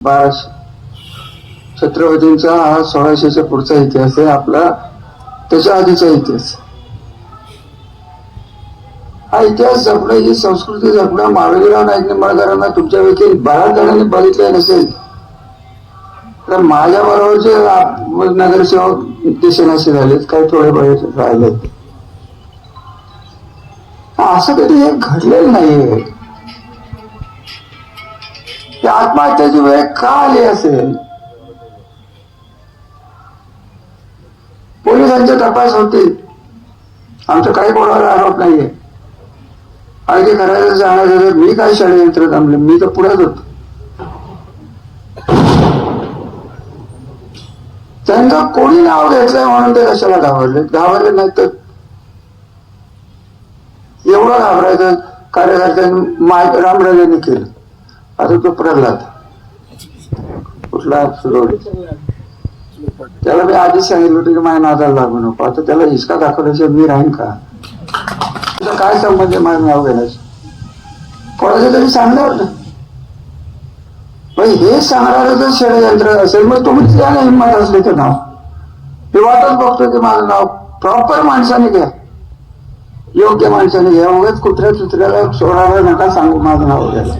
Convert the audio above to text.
बाराशे छत्रपतींचा हा सोळाशेच्या पुढचा इतिहास आहे आपला त्याच्या आधीचा इतिहास. हा इतिहास जपणं ही संस्कृती जपणं मावेलीराव नाईक निंबाळकरांना तुमच्यापैकी बऱ्याच जणांनी बघितले नसेल. तर माझ्या बरोबर जे नगरसेवक दिसेनासे झालेत काही थोडे बरेच राहिलेत असं कधी हे घडलेलं नाहीये. की आत्महत्याची वेळ का आली असेल. पोलिसांचे तपास होतील. आमचं काही कोणावर आरोप नाहीये. आणि ते जाण्याचं सांगायचं तर मी काय षडयंत्र थांबले मी तर पुढेच होतो. त्यांचं कोणी नाव घेतलंय म्हणून ते कशाला घाबरले? घाबरले नाही तर एवढं घाबरायचं कार्यकर्त्यांनी माय रामराजेंनी केलं. आता तो प्रल्हाद. कुठला सुरवडी? त्याला मी आधीच सांगितलं होतं की माझ्या नादाला लागू नको. आता त्याला हिसका दाखवल्याशिवाय मी राहीन का? तुझा काय संबंध आहे माझं नाव घेण्याचं? कोणाचं तरी सांगणार ना. मग हे सांगणारं जर षडयंत्र असेल मग तुम्हीच द्या ना हिंमत असले तर नाव. मी वाटच बघतो की माझं नाव प्रॉपर माणसाने घ्या. योग्य माणसाने घ्या. उगाच कुत्र्या चुत्र्याला सोडायला नका सांगू माझं नाव घ्यायला.